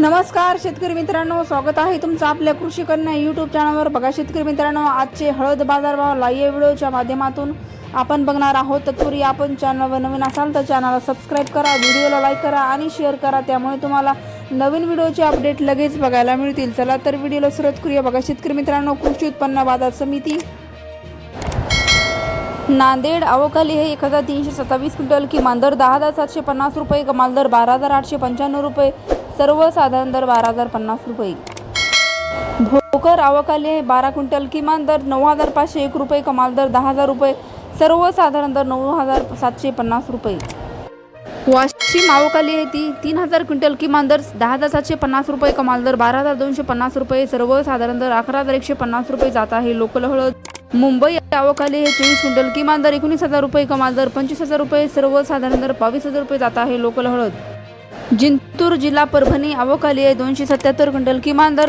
नमस्कार शेतकरी मित्रांनो. स्वागत आहे तुमचं आपल्या कृषी कन्या यूट्यूब चॅनलवर बघा शेतकरी मित्रांनो आजचे हळद बाजारभाव लाईव्ह व्हिडिओच्या माध्यमातून आपण बघणार आहोत. तत्पूर्वी आपण चॅनलवर नवीन असाल तर चॅनलला सबस्क्राईब करा व्हिडिओला लाईक करा आणि शेअर करा. त्यामुळे तुम्हाला नवीन व्हिडिओचे अपडेट लगेच बघायला मिळतील. चला तर व्हिडिओला सुरुवात करूया. बघा शेतकरी मित्रांनो कृषी उत्पन्न बाजार समिती नांदेड अवकाली हे एक हजार तीनशे सत्तावीस क्विंटल किमान दर दहा हजार सातशे पन्नास रुपये कमाल दर बारा हजार आठशे पंच्याण्णव रुपये. सर्वसाधारण दर बारा हजार पन्नास रुपये. भोकर आवकाली बारा क्विंटल किमान दर नऊ हजार पाचशे एक रुपये कमाल दर दहा हजार रुपये सर्वसाधारण दर नऊ हजार सातशे पन्नास रुपये. वाशिम आवकाली आहे ती तीन हजार क्विंटल किमान दर दहा हजार सातशे पन्नास रुपये कमाल दर बारा हजार दोनशे पन्नास रुपये सर्वसाधारण दर अकरा हजार एकशे पन्नास रुपये जात आहे. लोकल हळद मुंबई आवकाली हे चोवीस क्विंटल किमान दर एकोणीस हजार रुपये कमाल दर पंचवीस हजार रुपये सर्वसाधारण दर बावीस हजार रुपये जात आहे. लोकल हळद जिंतूर जिल्हा परभणी अवकाली आहे दोनशे सत्याहत्तर क्विंटल किमान दर